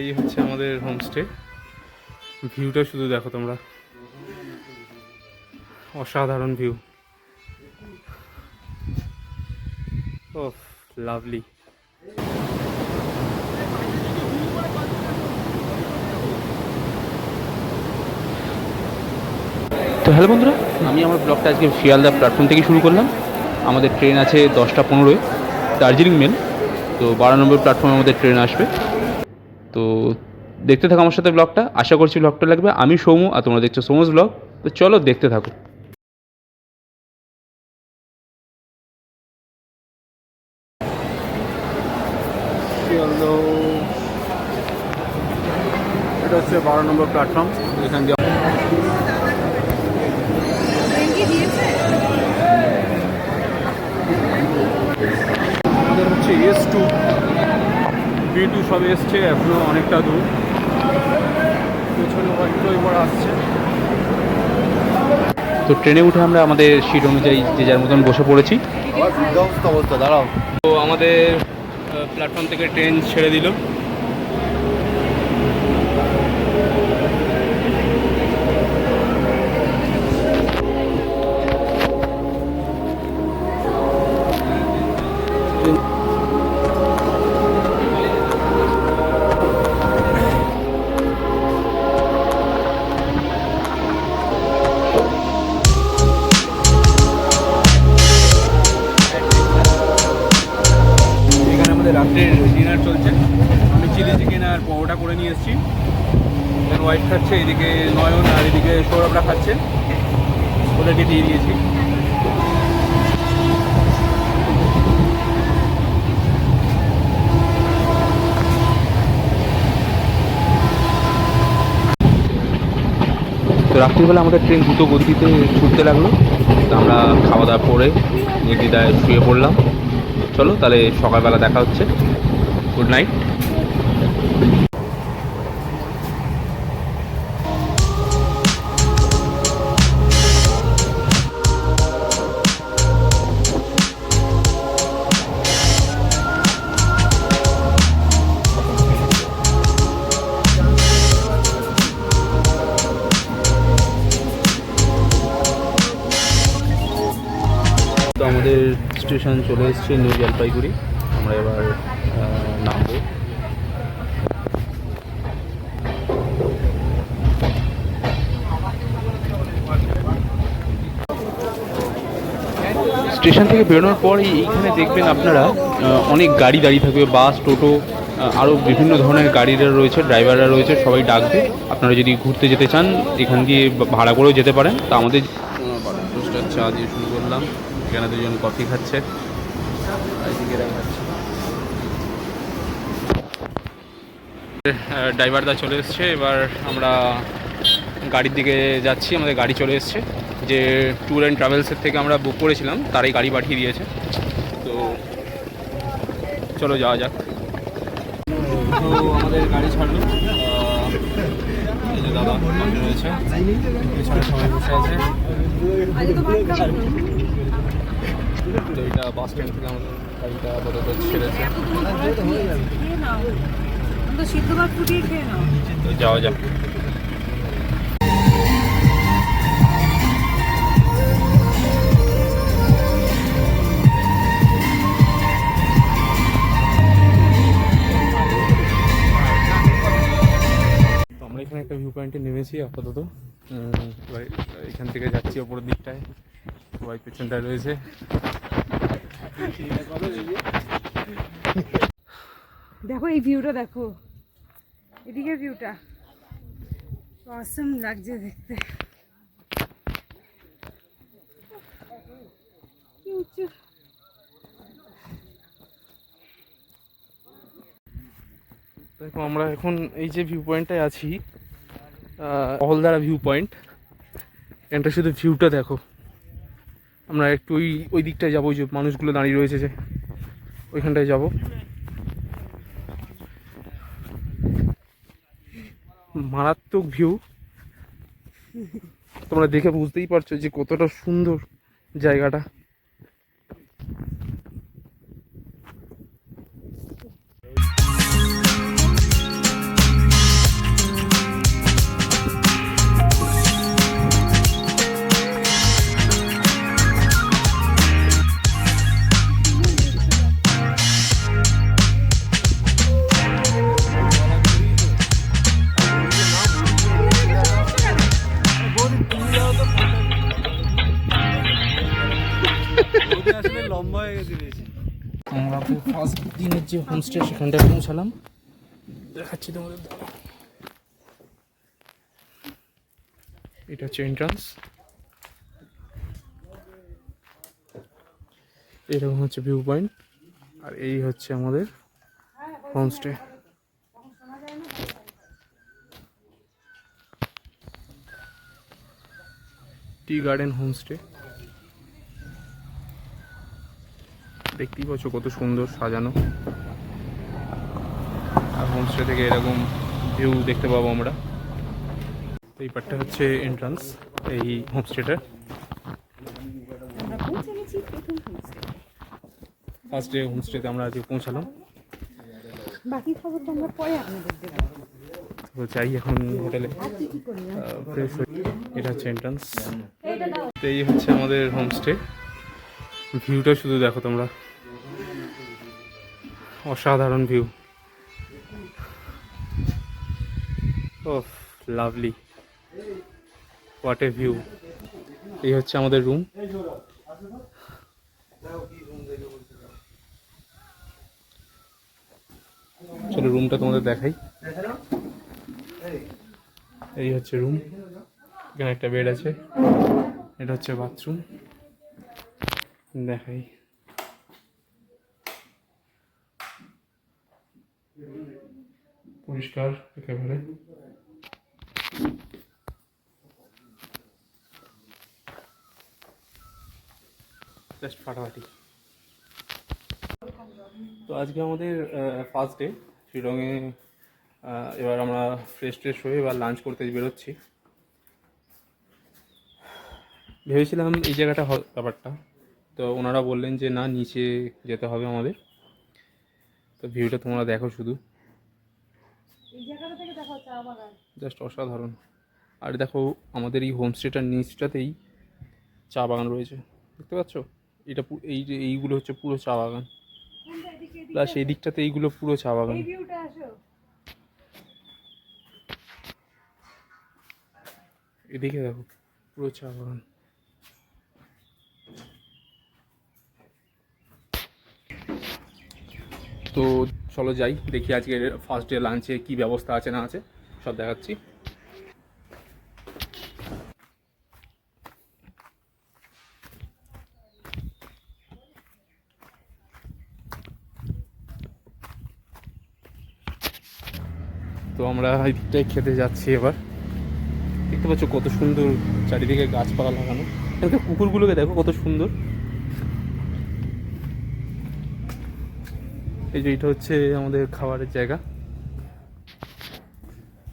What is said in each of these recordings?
এই হচ্ছে আমাদের হোমস্টে ভিউটা শুধু দেখো তোমরা। অসাধারণ ভিউ ও লাভলি তো হ্যালো বন্ধুরা, আমি আমার ব্লগটা আজকে শিয়ালদা প্ল্যাটফর্ম থেকে শুরু করলাম। আমাদের ট্রেন আছে দশটা পনেরোয়। দার্জিলিং মেল তো বারো নম্বর প্ল্যাটফর্মে আমাদের ট্রেন আসবে। তো দেখতে থাকো আমার সাথে ব্লগটা আশা করছি ব্লগটা লাগবে। আমি সৌমু আর তোমরা দেখছ সৌমুস ব্লগ তো চলো দেখতে থাকো। এটা হচ্ছে বারো নম্বর প্ল্যাটফর্ম এখান দিয়ে হচ্ছে এস টু বি টু সব এসছে এখনও অনেকটা দূর। পেছনে হয়তো এবার আসছে। তো ট্রেনে উঠে আমরা আমাদের সিট অনুযায়ী যে যার মতন বসে পড়েছি। অবস্থা দাঁড়াও। তো আমাদের প্ল্যাটফর্ম থেকে ট্রেন ছেড়ে দিল। আমাদের রাত্রের ডিনার চলছে। আমি চিলি চিকেন আর পরোটা করে নিয়ে এসেছি। হোয়াইট খাচ্ছে, এদিকে নয়ন আর এদিকে সৌরভরা খাচ্ছে। ওদেরকে দিয়ে দিয়েছি। তো রাত্রিবেলা আমাদের ট্রেন দ্রুত গতিতে ছুটতে লাগল। তো আমরা খাওয়া দাওয়া করে নির্দিদায় শুয়ে পড়লাম। চলো তাহলে সকালবেলা দেখা হচ্ছে। গুড নাইট স্টেশন চলে এসেছে নিউ জলপাইগুড়ি। আমরা এবার নামবো। স্টেশন থেকে বেরোনোর পর এইখানে দেখবেন আপনারা অনেক গাড়ি দাঁড়িয়ে থাকবে, বাস, টোটো আরও বিভিন্ন ধরনের গাড়িরা রয়েছে, ড্রাইভাররা রয়েছে, সবাই ডাকবে। আপনারা যদি ঘুরতে যেতে চান, এখান দিয়ে ভাড়া করেও যেতে পারেন। তা আমাদের চা দিয়ে শুরু এখানে দুজন কফি খাচ্ছে। ড্রাইভারদা চলে এসছে। এবার আমরা গাড়ির দিকে যাচ্ছি, আমাদের গাড়ি চলে এসছে। যে ট্যুর অ্যান্ড ট্রাভেলসের থেকে আমরা বুক করেছিলাম, তারাই গাড়ি পাঠিয়ে দিয়েছে। তো চলো যাওয়া যাক। তো আমাদের গাড়ি ছাড়লো। দাদা রয়েছে। সবাই বসে আছে। তো এটা বাস স্ট্যান্ড থেকে আমাদের গাড়িটা আপাতত ছেড়েছে। তো খেয়ে নাও। তো যাওয়া যাক। আমরা এখানে একটা ভিউ পয়েন্টে নেমেছি আপাতত। এখান থেকে যাচ্ছি ওপরের দিকটায়। সবাই পেছনটায় রয়েছে। দেখো এই ভিউটা দেখো। এদিকে ভিউটা অসম লাগছে দেখতে। দেখো, আমরা এখন এই যে ভিউ পয়েন্টটায় আছি অহলদারা ভিউ পয়েন্ট এটা শুধু ভিউটা দেখো। আমরা একটু ওই ওই দিকটায় যাব, ওই যে মানুষগুলো দাঁড়িয়ে রয়েছে যে। ওইখানটায় যাব। মারাত্মক ভিউ তোমরা দেখে বুঝতেই পারছ যে কতটা সুন্দর জায়গাটা। যে হোমস্টে সেখানটায় পৌঁছালাম দেখাচ্ছি তোমাদের। এটা হচ্ছে এন্ট্রান্স এরকম হচ্ছে ভিউ পয়েন্ট আর এই হচ্ছে আমাদের হোমস্টে টি গার্ডেন হোমস্টে দেখতেই পাচ্ছ কত সুন্দর সাজানো। আর হোমস্টে থেকে এরকম ভিউ দেখতে পাবো আমরা। তো এই পার্টটা হচ্ছে এন্ট্রান্স এই হোমস্টেটার ফার্স্ট ডে হোমস্টেতে আমরা আজকে পৌঁছালাম। বাকি খবর তো আমরা পরে আপনাদের দেবো। তো যাই এখন হোটেলে। ফ্রেশ এটা হচ্ছে এন্ট্রান্স এই হচ্ছে আমাদের হোমস্টে ভিউটা শুধু দেখো তোমরা। অসাধারণ ভিউ ও লাভলি হোয়াট এ ভিউ এই হচ্ছে আমাদের রুম চলো রুমটা তোমাদের দেখাই। এই হচ্ছে রুম এখানে একটা বেড আছে। এটা হচ্ছে বাথরুম দেখাই। পরিষ্কার একেবারে জাস্ট ফাটাফাটি তো আজকে আমাদের ফার্স্ট ডে শিলংয়ে এবার আমরা ফ্রেশ ট্রেশ হয়ে এবার লাঞ্চ করতে বেরোচ্ছি। ভেবেছিলাম এই জায়গাটা ব্যাপারটা। তো ওনারা বললেন যে না নিচে যেতে হবে আমাদের। তো ভিউটা তোমরা দেখো শুধু এই জায়গাটা থেকে দেখো চা বাগান জাস্ট অসাধারণ। আর দেখো আমাদের এই হোমস্টেটার নিচটাতেই চা বাগান রয়েছে। দেখতে পাচ্ছ? এটা এই যে এইগুলো হচ্ছে পুরো চা বাগান। প্লাস এই দিকটাতে এইগুলো পুরো চা বাগান। এদিকে দেখো পুরো চা বাগান। তো চলো যাই দেখি আজকে ফার্স্ট ডে লাঞ্চে কি ব্যবস্থা আছে না আছে। সব দেখাচ্ছি। তো আমরা এই দিকটায় খেতে যাচ্ছি এবার। দেখতে পাচ্ছ কত সুন্দর চারিদিকে গাছপালা লাগানো। এখানকার কুকুরগুলোকে দেখো কত সুন্দর। এই যে এটা হচ্ছে আমাদের খাবারের জায়গা।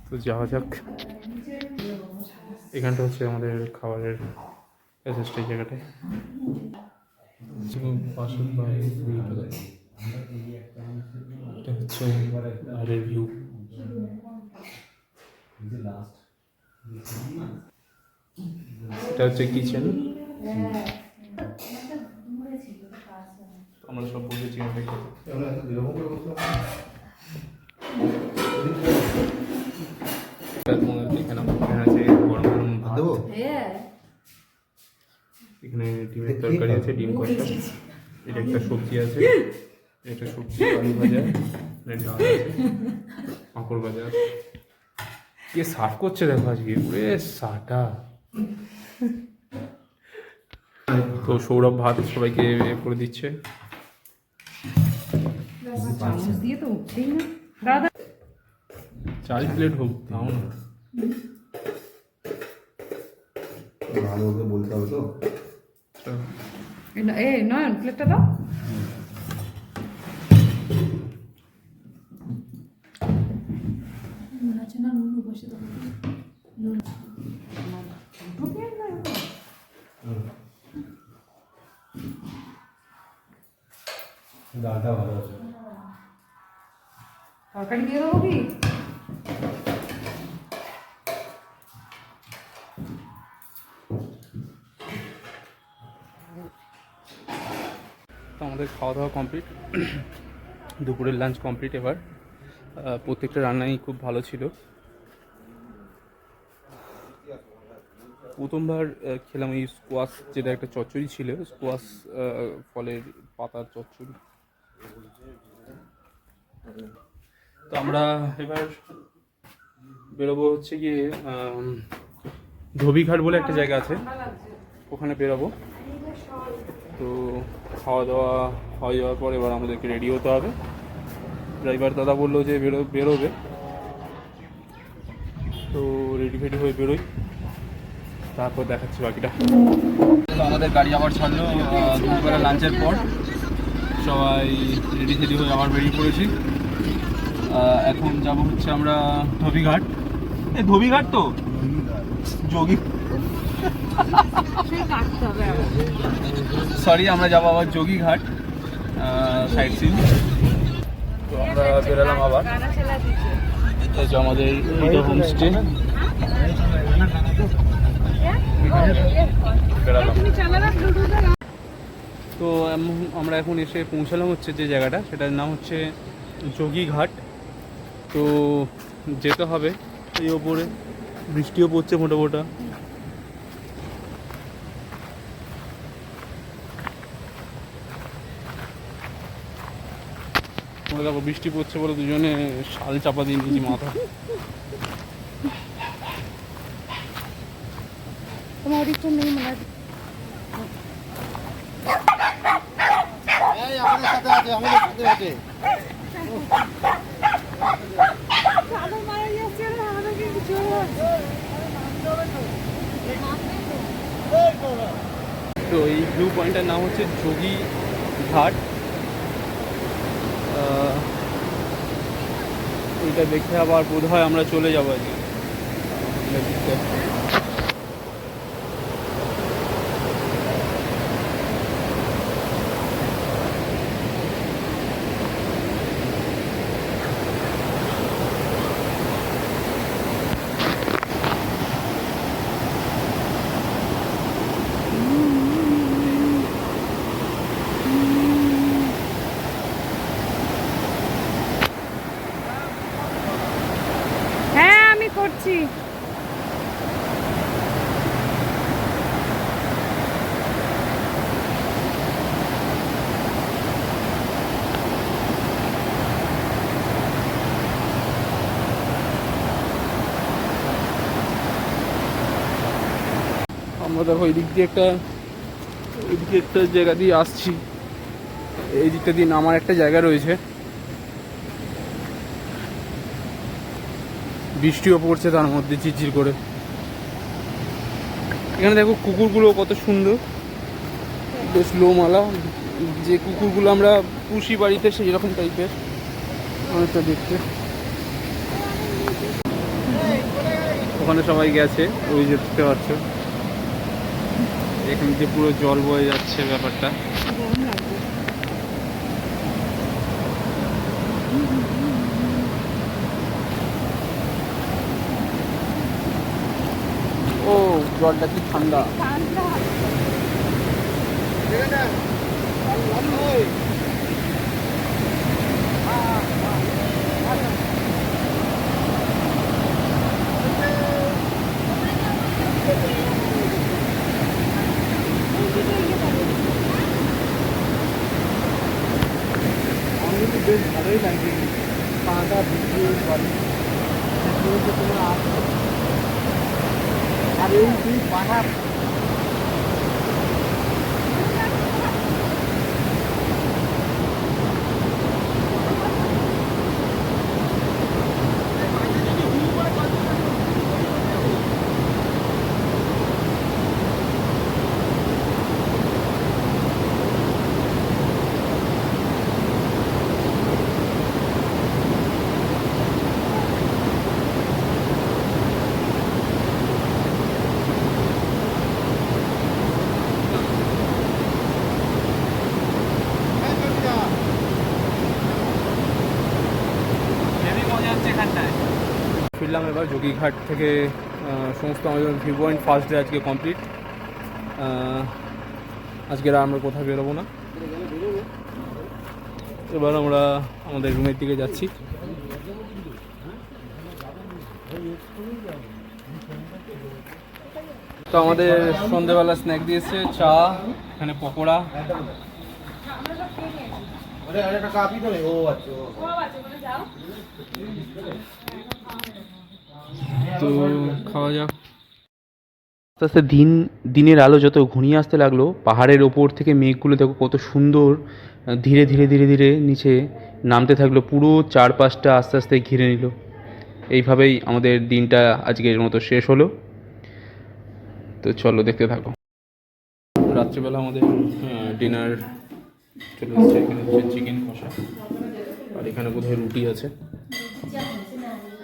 তো যাওয়া যাক। এখানটা হচ্ছে আমাদের খাবারের এই জায়গাটায় বাইরে এটা হচ্ছে বাইরের ভিউ। এটা হচ্ছে কিচেন আমরা সব বসেছি এখানে খেতে তোমাদের দেখে নাও এখানে আছে গরম গরম ভাত। দেবো? এখানে ডিমের তরকারি আছে ডিম কষা এটা একটা সবজি আছে। এটা সবজি আলু ভাজা ডাল পাঁপড় ভাজা কে সার্ভ করছে দেখো আজকে? ওরে সাটা। তো সৌরভ ভাত সবাইকে এ করে দিচ্ছে। দিয়ে তো উঠছেই না। দাদা চার প্লেট হোক তাও না ভালো ওকে বলতে হবে তো চলো। এই না- এই নয়ন প্লেটটা দাও ডালটা ভালো আছে তরকারি দিয়ে দেবো কি তো আমাদের খাওয়া দাওয়া কমপ্লিট দুপুরের লাঞ্চ কমপ্লিট এবার। প্রত্যেকটা রান্নাই খুব ভালো ছিল। প্রথমবার খেলাম এই স্কোয়াশ যেটা একটা চচ্চড়ি ছিল। স্কোয়াশ ফলের পাতার চচ্চড়ি। তো আমরা এবার বেরোবো হচ্ছে গিয়ে ধোবিঘাট বলে একটা জায়গা আছে। ওখানে বেরোবো। তো খাওয়া দাওয়া হয়ে যাওয়ার পর এবার আমাদেরকে রেডি হতে হবে। ড্রাইভার দাদা বলল যে বেরো বেরোবে। তো রেডি ফেডি হয়ে বেরোই। তারপর দেখাচ্ছি বাকিটা। তো আমাদের গাড়ি আবার ছাড়লো দুপুরবেলা লাঞ্চের পর। সবাই রেডি ফেডি হয়ে আবার বেরিয়ে পড়েছি। এখন যাব হচ্ছে আমরা ধোবিঘাট। এই ধোবিঘাট তো? যোগী সে কাটতে হবে আবার। সরি, আমরা যাব আবার যোগীঘাট সাইড সিন তো আমরা বেরোলাম আবার। যে আমাদের হোমস্টে তো আমরা এখন এসে পৌঁছালাম হচ্ছে যে জায়গাটা, সেটার নাম হচ্ছে যোগীঘাট। তো যেতে হবে এই ওপরে। বৃষ্টিও পড়ছে মোটা মোটা আমরা দেখো বৃষ্টি পড়ছে বলে দুজনে শাল চাপা দিয়ে নিয়েছি মাথা। তোমার ওদিকটা নেই মনে হয়। চাদর মারা যাচ্ছে রে, আমাদেরকে তো এই ভিউ পয়েন্টটার নাম হচ্ছে যোগী ঘাট। ওইটা দেখে আবার বোধ হয় আমরা চলে যাব আজকে ওইটা দেখতে। হ্যাঁ আমি করছি আমরা দেখো এদিক দিয়ে একটা, এদিকে একটা জায়গা দিয়ে আসছি। এই দিকটা দিয়ে নামার একটা জায়গা রয়েছে। বৃষ্টিও পড়ছে তার মধ্যে ঝিরঝির করে। এখানে দেখো কুকুরগুলো কত সুন্দর। বেশ লোমালা যে কুকুরগুলো আমরা পুষি বাড়িতে সেই রকম টাইপের অনেকটা দেখতে। ওখানে সবাই গেছে, ওই দেখতে পাচ্ছ। এখান দিয়ে পুরো জল বয়ে যাচ্ছে ব্যাপারটা। ও জলটা কি ঠান্ডা? বেশ ভালোই লাগছে পাটা ভিজিয়ে বাড়ি তোমার আর এই তুই পাহাড় ফিরলাম এবার যোগীঘাট থেকে সমস্ত আমাদের ভিউ পয়েন্ট ফার্স্ট ডে আজকে কমপ্লিট আজকে আমরা কোথাও বেরোবো না। এবার আমরা আমাদের রুমের দিকে যাচ্ছি। তো আমাদের সন্ধেবেলা স্ন্যাক দিয়েছে, চা, এখানে পকোড়া। তো খাওয়া যাক। আস্তে আস্তে দিন দিনের আলো যত ঘনিয়ে আসতে লাগল পাহাড়ের ওপর থেকে মেঘগুলো দেখো কত সুন্দর ধীরে ধীরে ধীরে ধীরে নিচে নামতে থাকল পুরো চারপাশটা আস্তে আস্তে ঘিরে নিল। এইভাবেই আমাদের দিনটা আজকের মতো শেষ হলো। তো চলো দেখতে থাকো। রাত্রিবেলা আমাদের ডিনার চলে এসেছে এখানে হচ্ছে চিকেন কষা। আর এখানে বোধহয় রুটি আছে।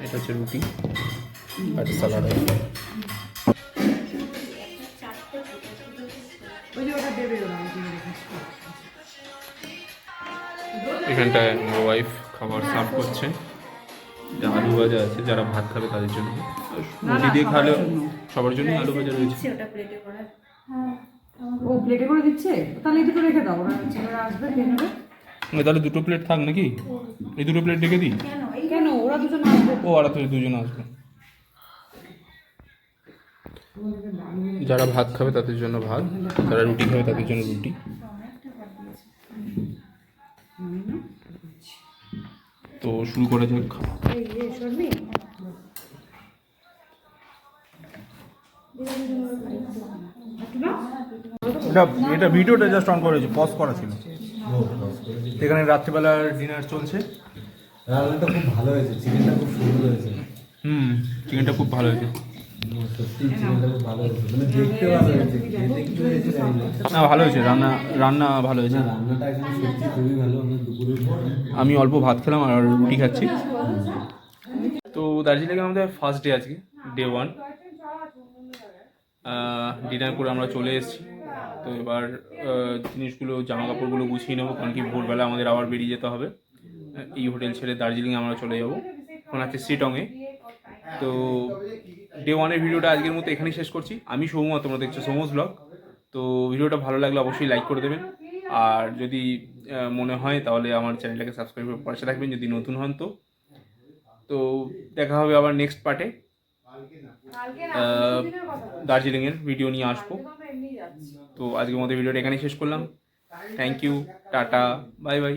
এটা হচ্ছে রুটি। যে ওরা যে রেখেছে। এখানটায় আমার ওয়াইফ খাবার সার্ভ করছে। এটা আলু ভাজা আছে যারা ভাত খাবে তাদের জন্য। রুটি দিয়ে খাওয়ালে সবার জন্য আলু ভাজা রয়েছে। ও প্লেটে করে দিচ্ছে? তাহলে এই দুটো রেখে দাও ওরা ছেলেরা আসবে খেয়ে নেবে। না, তাহলে দুটো প্লেট থাক নাকি? এই দুটো প্লেট রেখে দিই? কেন? ওরা দুজন আসবে। ও আর তুমি দুজন আসবে। যারা ভাত খাবে তাদের জন্য ভাত যারা রুটি খাবে তাদের জন্য রুটি। তো শুরু করা যাক। এটা এটা ভিডিওটা জাস্ট অন করেছি পজ করা ছিল। এখানে রাত্রিবেলার ডিনার চলছে। রান্নাটা খুব ভালো হয়েছে চিকেনটা খুব সুন্দর হয়েছে। হুম চিকেনটা খুব ভালো হয়েছে। ভালো হয়েছে, রান্না রান্না ভালো হয়েছে। আমি অল্প ভাত খেলাম আর রুটি খাচ্ছি। তো দার্জিলিংয়ে আমাদের ফার্স্ট ডে আজকে ডে ওয়ান ডিনার করে আমরা চলে এসেছি। তো এবার জিনিসগুলো জামা কাপড়গুলো গুছিয়ে নেব, কারণ কি ভোরবেলা আমাদের আবার বেরিয়ে যেতে হবে। এই হোটেল ছেড়ে দার্জিলিংয়ে আমরা চলে যাব। ওখানে আছে সিটংয়ে তো ডে ওয়ানের ভিডিওটা আজকের মতো এখানেই শেষ করছি। আমি সৌম তোমরা দেখছ সৌমস ব্লগ তো ভিডিওটা ভালো লাগলে অবশ্যই লাইক করে দেবেন। আর যদি মনে হয় তাহলে আমার চ্যানেলটাকে সাবস্ক্রাইব করে পাশে রাখবেন যদি নতুন হন তো। তো দেখা হবে আবার নেক্সট পার্টে দার্জিলিংয়ের ভিডিও নিয়ে আসব। তো আজকের মতো ভিডিওটা এখানেই শেষ করলাম। Thank you tata bye bye